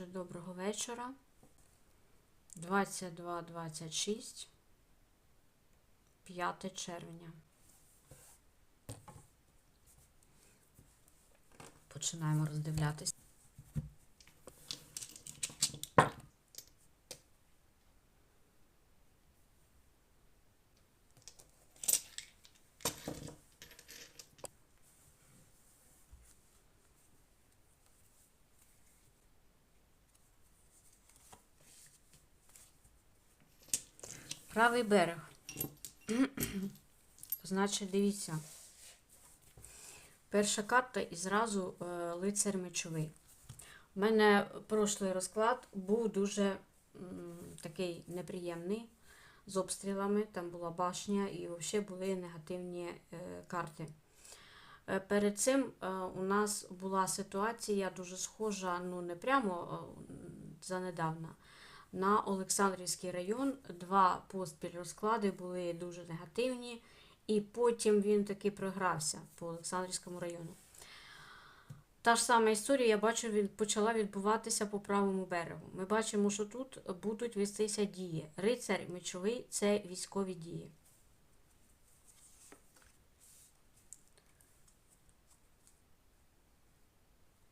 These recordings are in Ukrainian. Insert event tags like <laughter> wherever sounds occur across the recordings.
Отже, доброго вечора. 22.26, 5 червня. Починаємо роздивлятися. Правий берег. <clears throat> Значить, дивіться. Перша карта і зразу е, лицар мечовий. У мене прошлий розклад був дуже такий неприємний з обстрілами. Там була башня і взагалі були негативні е, карти. Е, Перед цим у нас була ситуація дуже схожа, ну не прямо занедавна. На Олександрівський район два поспіль розклади були дуже негативні, і потім він таки програвся по Олександрівському району. Та ж сама історія, я бачу, почала відбуватися по правому берегу. Ми бачимо, що тут будуть вестися дії. Рицар мечовий це військові дії.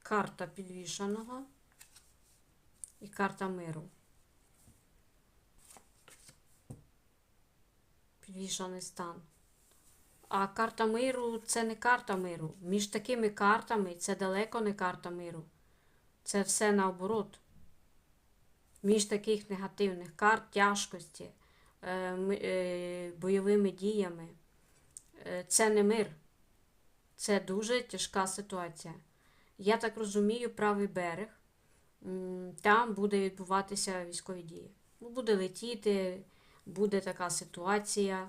Карта підвішаного і карта миру. Підвішаний стан. А карта миру це не карта миру. Між такими картами це далеко не карта миру. Це все наоборот. Між таких негативних карт тяжкості, е, е, бойовими діями. Е, це не мир. Це дуже тяжка ситуація. Я так розумію, правий берег. Там буде відбуватися військові дії. Ну, буде летіти, буде така ситуація.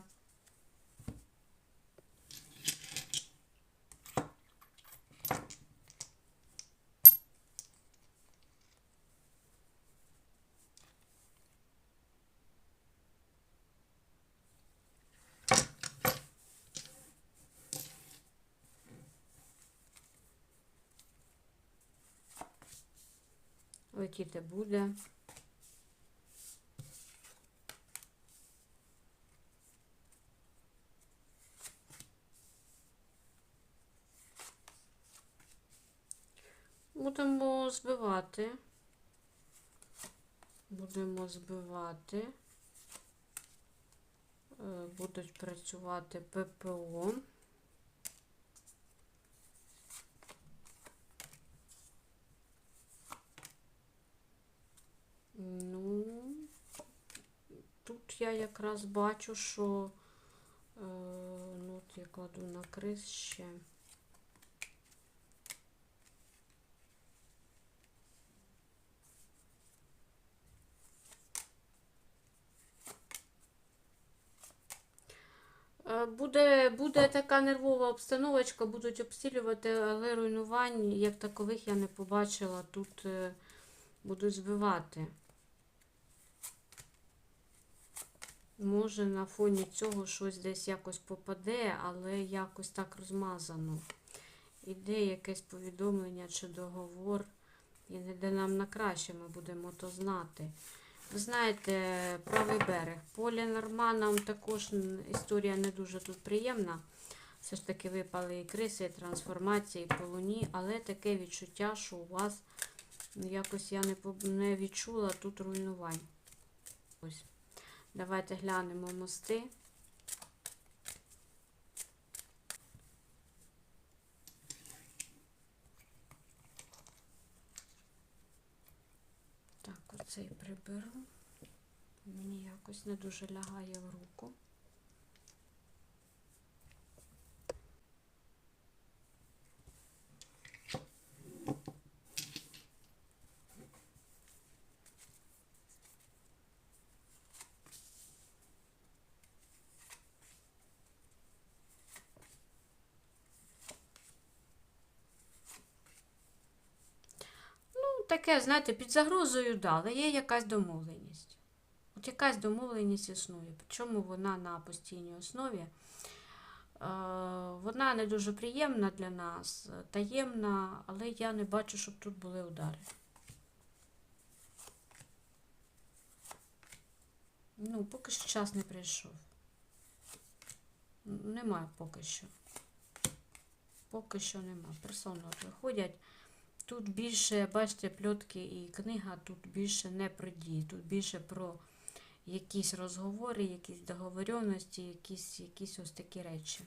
Летіти буде. Будемо збивати. Будемо збивати. Е, Будуть працювати ППО. Ну, тут я якраз бачу, що е, ну, от я кладу на крис ще. Буде, буде така нервова обстановочка, будуть обстрілювати, але руйнувань як такових я не побачила. Тут е, будуть збивати. Може на фоні цього щось десь якось попаде, але якось так розмазано. Іде якесь повідомлення чи договор, і не йде нам на краще, ми будемо то знати. Ви знаєте, правий берег. Полі Норманом також історія не дуже тут приємна. Все ж таки випали і криси, і трансформації, і полуні, але таке відчуття, що у вас якось я не, не відчула тут руйнувань. Ось. Давайте глянемо мости. Оцей приберу. Мені якось не дуже лягає в руку. таке, знаєте, під загрозою, да, але є якась домовленість. От якась домовленість існує. Причому вона на постійній основі. Е, вона не дуже приємна для нас, таємна, але я не бачу, щоб тут були удари. Ну, поки що час не прийшов. Немає поки що. Поки що немає. Персони от виходять. Тут більше, бачите, пльотки і книга, тут більше не про дії, тут більше про якісь розговори, якісь договоренності, якісь, якісь ось такі речі.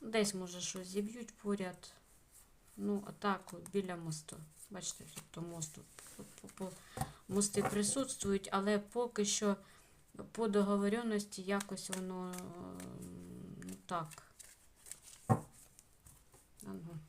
Десь, може, щось зіб'ють поряд. Ну, а так, от, біля мосту. Бачите, тобто мосту. Мости присутствують, але поки що по договоренності якось воно е, ну, так. sen.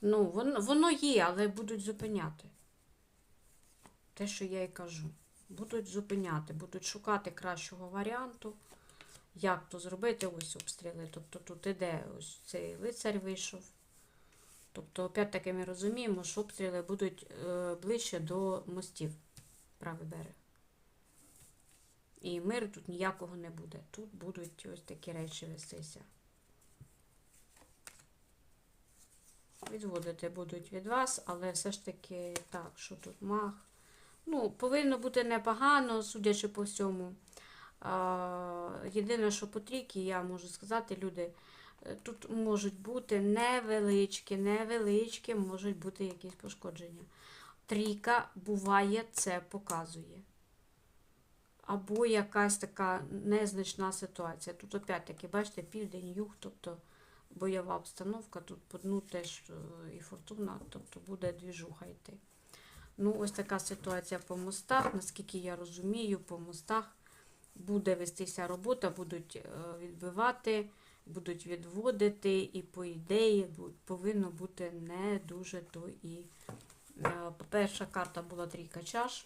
Ну, воно, воно є, але будуть зупиняти. Те, що я і кажу. Будуть зупиняти, будуть шукати кращого варіанту, як то зробити ось обстріли. Тобто тут іде ось цей лицар вийшов. Тобто, опять-таки ми розуміємо, що обстріли будуть е, ближче до мостів, правий берег. І миру тут ніякого не буде. Тут будуть ось такі речі вестися. Відводити будуть від вас, але все ж таки так, що тут мах. Ну, повинно бути непогано, судячи по всьому. А, єдине, що по трійки, я можу сказати, люди, е, тут можуть бути невеличкі, невеличкі, можуть бути якісь пошкодження. Трійка буває, це показує. Або якась така незначна ситуація. Тут опять-таки, бачите, південь, юг, тобто бойова обстановка, тут дну теж е, і фортуна, тобто буде двіжуха йти. Ну, ось така ситуація по мостах. Наскільки я розумію, по мостах буде вестися робота, будуть е, відбивати, будуть відводити, і по ідеї повинно бути не дуже то і. е, Перша карта була трійка чаш.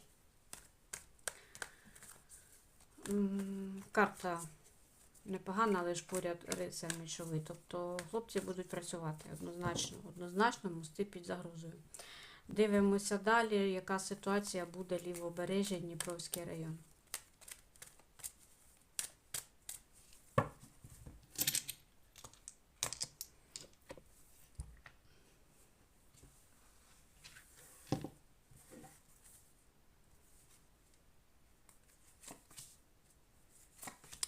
Карта непогана, але ж поряд рицар мечовий. Тобто хлопці будуть працювати однозначно, однозначно мости під загрозою. Дивимося далі, яка ситуація буде лівобережжя Дніпровський район.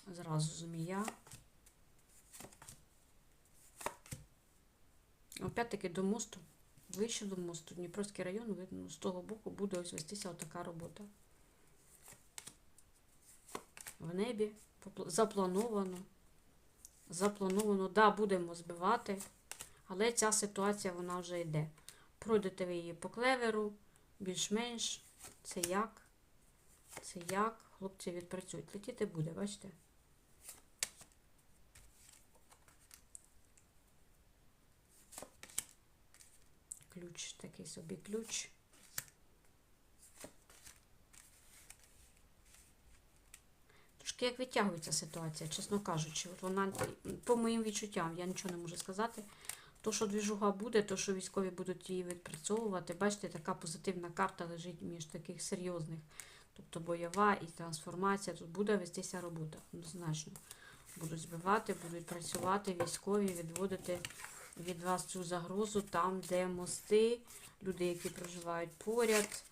Зразу змія. Опять-таки до мосту. Ближче до мосту. Дніпровський район, видно, з того боку буде ось вестися отака робота. В небі заплановано. Заплановано, да, будемо збивати, але ця ситуація вона вже йде. Пройдете ви її по клеверу, більш-менш. Це як? Це як? Хлопці відпрацюють. Летіти буде, бачите? Ключ, такий собі ключ. Трошки як витягується ситуація, чесно кажучи. От вона, по моїм відчуттям, я нічого не можу сказати. То, що двіжуга буде, то, що військові будуть її відпрацьовувати. Бачите, така позитивна карта лежить між таких серйозних. Тобто бойова і трансформація. Тут буде вестися робота, однозначно. Будуть збивати, будуть працювати, військові, відводити від вас цю загрозу там, де мости, люди, які проживають поряд.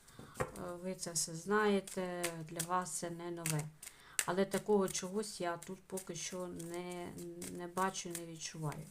Е, Ви це все знаєте, для вас це не нове. Але такого чогось я тут поки що не, не бачу, не відчуваю.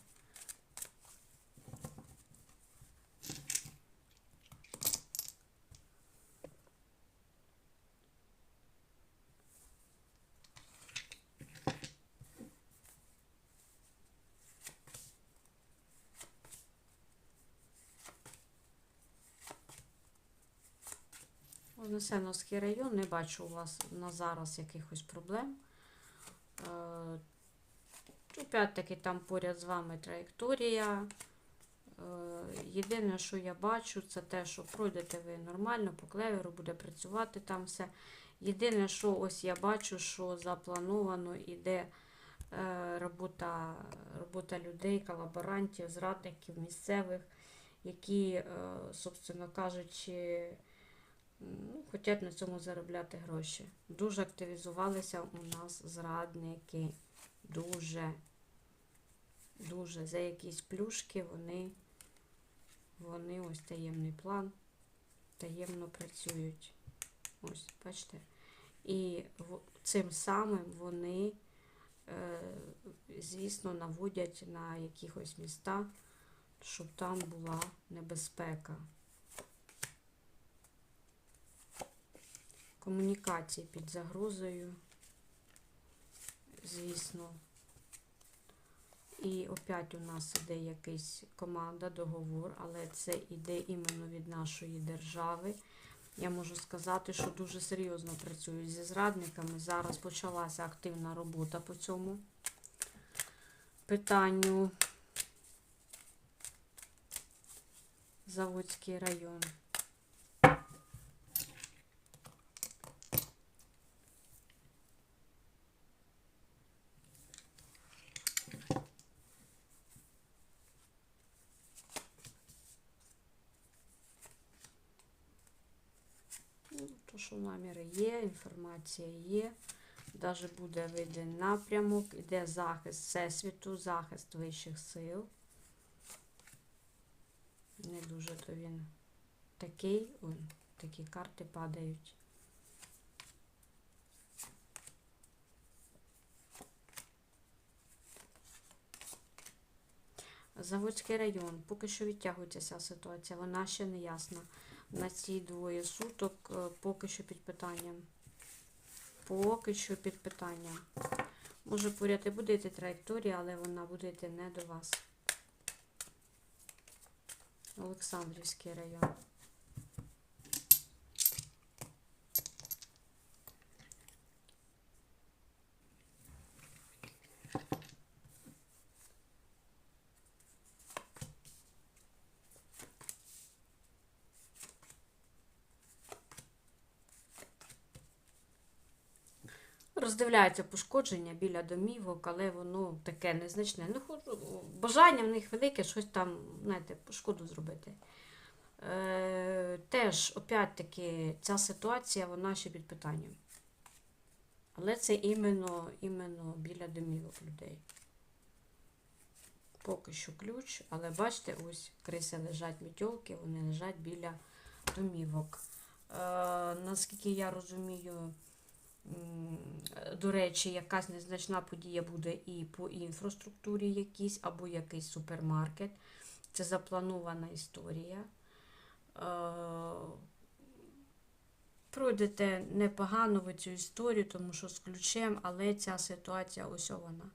Вознесеновський район, не бачу у вас на зараз якихось проблем. Е, Опять-таки там поряд з вами траєкторія. Е, Єдине, що я бачу, це те, що пройдете ви нормально, по клеверу буде працювати там все. Єдине, що ось я бачу, що заплановано іде е, робота, робота людей, колаборантів, зрадників місцевих, які, собственно кажучи, ну, хочуть на цьому заробляти гроші. Дуже активізувалися у нас зрадники. Дуже, дуже. За якісь плюшки вони, вони ось таємний план, таємно працюють. Ось, бачите. І цим самим вони, е, звісно, наводять на якихось міста, щоб там була небезпека. Комунікації під загрозою, звісно. І опять у нас іде якась команда, договор, але це іде іменно від нашої держави. Я можу сказати, що дуже серйозно працюють зі зрадниками. Зараз почалася активна робота по цьому питанню. Заводський район. Ну, то, що наміри є, інформація є. Даже буде виден напрямок, іде захист Всесвіту, захист вищих сил. Не дуже то він такий, он, такі карти падають. Заводський район. Поки що відтягується ця ситуація, вона ще не ясна. На ці двоє суток е, поки що під питанням. Поки що під питанням. Може поряд і буде йти траєкторія, але вона буде йти не до вас. Олександрівський район. Роздивляються пошкодження біля домівок, але воно таке незначне. Ну, бажання в них велике щось там, знаєте, шкоду зробити. Е, теж, опять-таки, ця ситуація, вона ще під питанням. Але це іменно, іменно біля домівок людей. Поки що ключ, але бачите, ось криси лежать мітьолки, вони лежать біля домівок. Е, наскільки я розумію, До речі, якась незначна подія буде і по інфраструктурі якійсь, або якийсь супермаркет. Це запланована історія. Е, Пройдете непогано ви цю історію, тому що з ключем, але ця ситуація ось вона.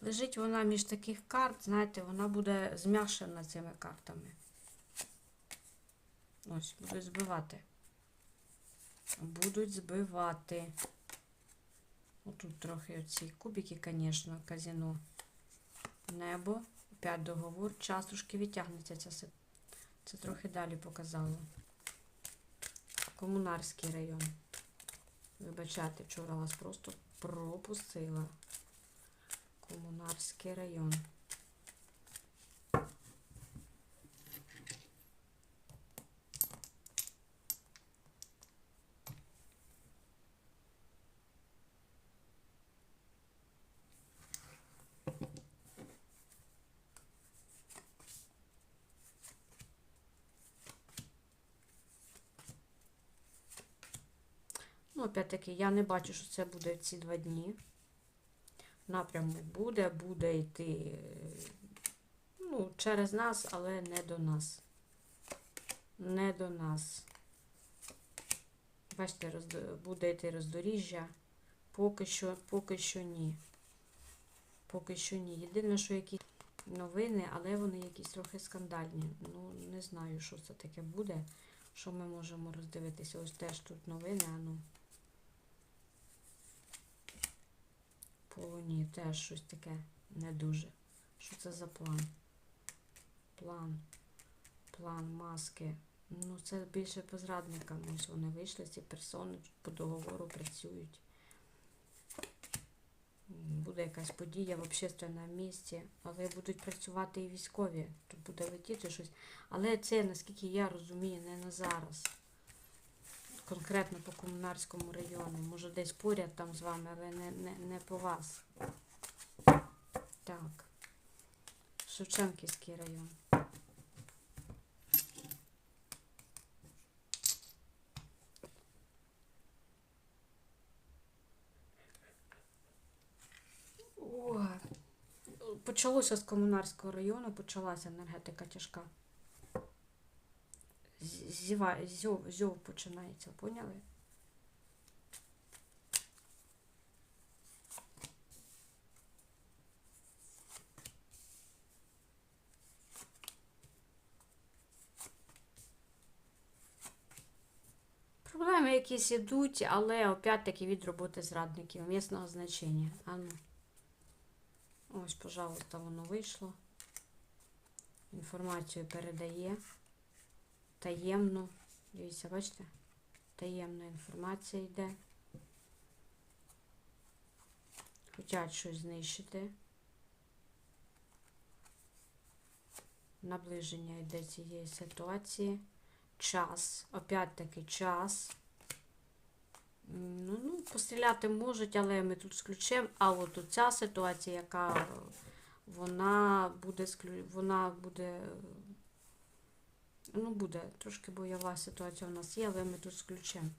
Лежить вона між таких карт, знаєте, вона буде зм'якшена цими картами. Ось, будуть збивати. Будуть збивати. Отут трохи оці кубики, звісно, казіно. Небо. Опять договор. Час трошки відтягнеться ця. Це трохи далі показало. Комунарський район. Вибачайте, вчора вас просто пропустила. Комунарський район. Опять-таки, я не бачу, що це буде ці два дні. Напрямок буде, буде йти ну, через нас, але не до нас. Не до нас. Бачите, буде йти роздоріжжя. Поки що, поки що ні. Поки що ні. Єдине, що якісь новини, але вони якісь трохи скандальні. Ну, не знаю, що це таке буде. Що ми можемо роздивитися? Ось теж тут новини, а ну. По луні теж щось таке не дуже. Що це за план? План. План маски. Ну, це більше по зрадникам. Ось вони вийшли, ці персони по договору працюють. Буде якась подія в общественному місці, але будуть працювати і військові. Тут буде летіти щось. Але це, наскільки я розумію, не на зараз. Конкретно по комунарському району. Може десь поряд там з вами, але не, не, не по вас. Так. Шевченківський район. Ой. Почалося з комунарського району, почалася енергетика тяжка. Зіва, зьов, зьов починається, поняли? Проблеми якісь ідуть, але опять-таки від роботи зрадників місного значення. А ну. Ось, пожалуйста, воно вийшло. Інформацію передає. Таємну. Дивіться, бачите? Таємна інформація йде. Хотять щось знищити. Наближення йде цієї ситуації. Час. Опять-таки час. Ну, ну, постріляти можуть, але ми тут з ключем. А от ця ситуація, яка вона буде вона буде. Ну, буде. Трошки бойова ситуація у нас є, але ми тут з ключем.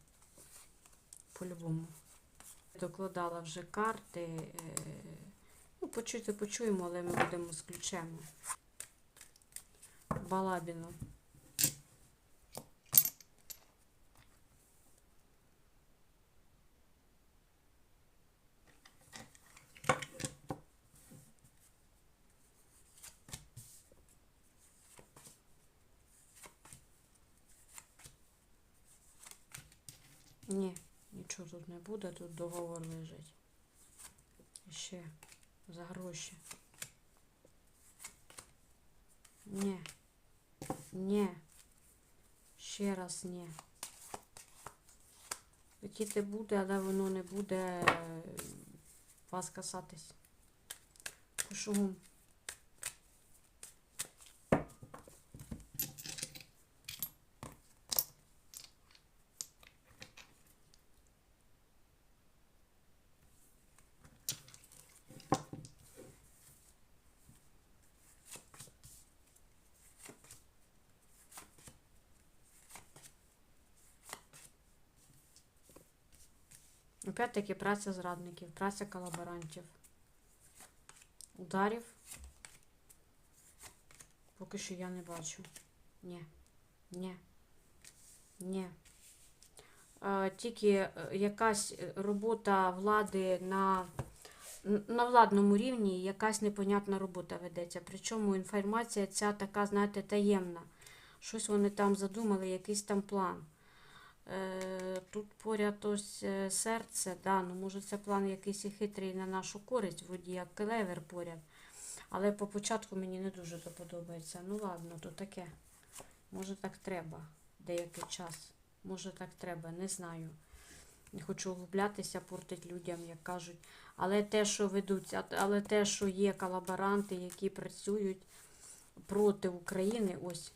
По-любому. Докладала вже карти. е, Ну, почути почуємо, але ми будемо з ключем. Балабіно. Ні, нічого тут не буде, тут договор лежить. Ще за гроші. Ні. Ні. Ще раз ні. Хотіти буде, але воно не буде е, вас касатись. Шугум. Опять-таки праця зрадників, праця колаборантів. Ударів. Поки що я не бачу. Ні. Ні. Ні. Е, тільки е, якась робота влади на, на владному рівні, якась непонятна робота ведеться. Причому інформація ця така, знаєте, таємна. Щось вони там задумали, якийсь там план. Е, Тут поряд ось е, серце, да, ну може це план якийсь і хитрий на нашу користь, вроді як клевер поряд. Але по початку мені не дуже то подобається. Ну ладно, то таке. Може так треба деякий час. Може так треба, не знаю. Не хочу углублятися, портить людям, як кажуть. Але те, що ведуть, але те, що є колаборанти, які працюють проти України, ось,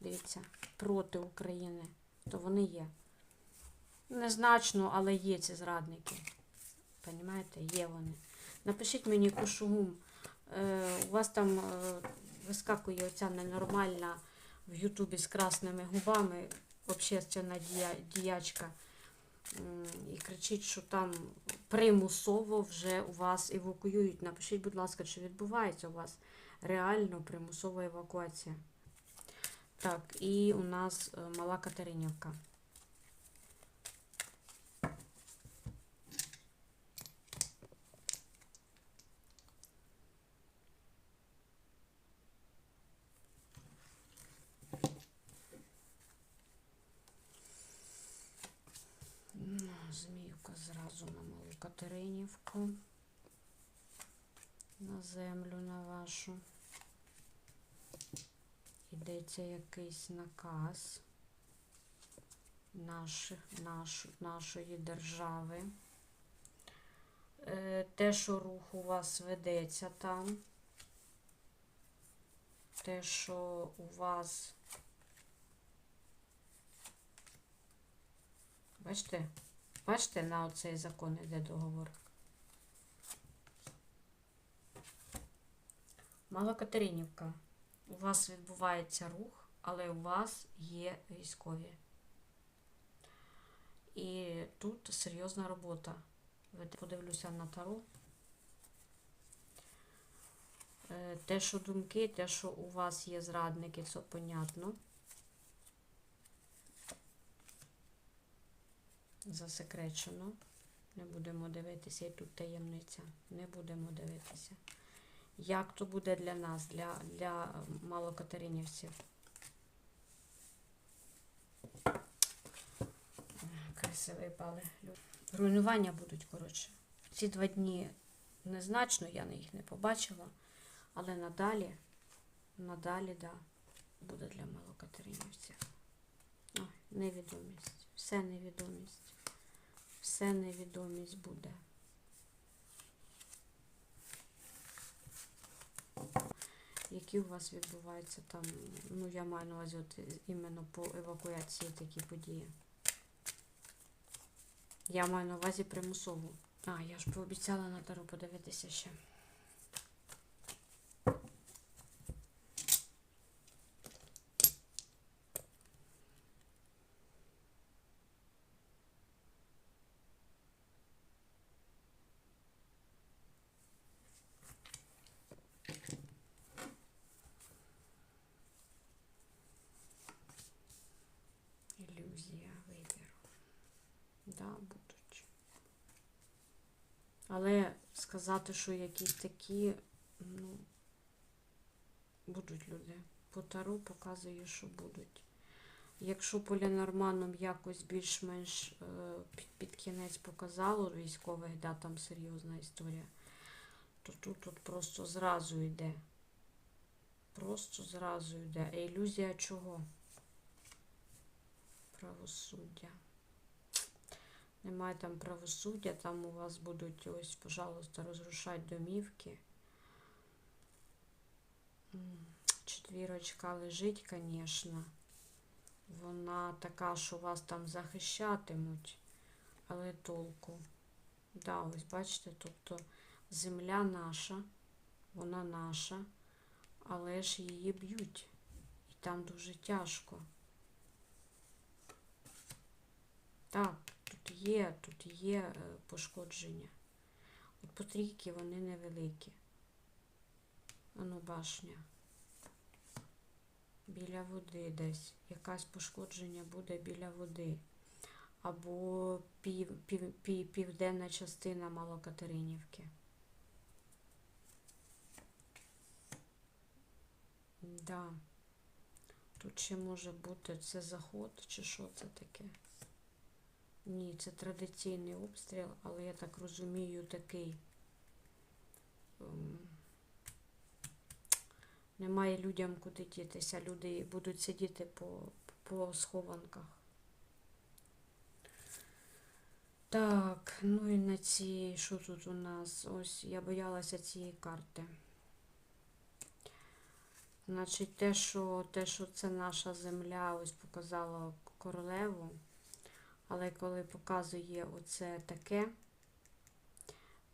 дивіться, проти України, то вони є. Незначно, але є ці зрадники. Понімаєте, є вони. Напишіть мені кушугум. Е, у вас там е, вискакує оця ненормальна в Ютубі з красними губами общественна дія, діячка. І кричить, що там примусово вже у вас евакуюють. Напишіть, будь ласка, чи відбувається у вас реально примусова евакуація. Так, і у нас е, Мала Катеринівка. Ну, Зміюка зразу на Малу Катеринівку. На землю на вашу. Йдеться якийсь наказ. наш, наш, нашої держави. Е, Те, що рух у вас ведеться там. Те, що у вас. Бачите? Бачите, на оцей закон іде договор. Малокатеринівка. У вас відбувається рух, але у вас є військові. І тут серйозна робота. Подивлюся на таро. Е, Те, що думки, те, що у вас є зрадники, це понятно. Засекречено. Не будемо дивитися, і тут таємниця. Не будемо дивитися. Як то буде для нас, для, для малокатеринівців? Криси випали. Руйнування будуть, коротше. Ці два дні незначно, я їх не побачила, але надалі, надалі, да, буде для малокатеринівців. Невідомість. Все невідомість. Все невідомість буде. Які у вас відбуваються там, ну я маю на увазі от іменно по евакуації такі події. Я маю на увазі примусову. А, я ж пообіцяла на тару подивитися ще. Ілюзія вибіру. Да, будуть. Але сказати, що якісь такі, ну, будуть люди. По Таро показує, що будуть. Якщо по Ленорманом якось більш-менш е, під, під кінець показало військових, да, там серйозна історія, то тут, тут просто зразу йде. Просто зразу йде. А ілюзія чого? Правосуддя. Немає там правосуддя, там у вас будуть ось, пожалуйста, розрушати домівки. Четвірочка лежить, звісно. Вона така, що вас там захищатимуть, але толку. Да, ось бачите, тобто земля наша, вона наша, але ж її б'ють. І там дуже тяжко. Так, є, тут є е, пошкодження. От по трійки вони невеликі. Ану, башня. Біля води десь. Якась пошкодження буде біля води. Або пів, пів, пів, південна частина Малокатеринівки. Да. Тут ще може бути це заход, чи що це таке? Ні, це традиційний обстріл, але я так розумію, такий. ем, Немає людям куди дітися. Люди будуть сидіти по, по схованках. Так, ну і на цій, що тут у нас? Ось я боялася цієї карти. Значить, те, що, те, що це наша земля, ось показала королеву. Але коли показує оце таке,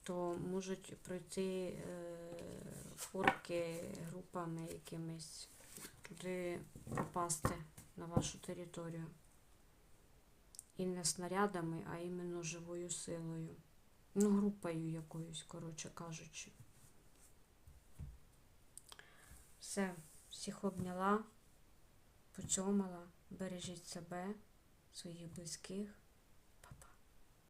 то можуть пройти е, орки групами якимись туди попасти на вашу територію. І не снарядами, а іменно живою силою. Ну, групою якоюсь, коротше кажучи. Все, всіх обняла, поцьомала, бережіть себе, своїх близьких.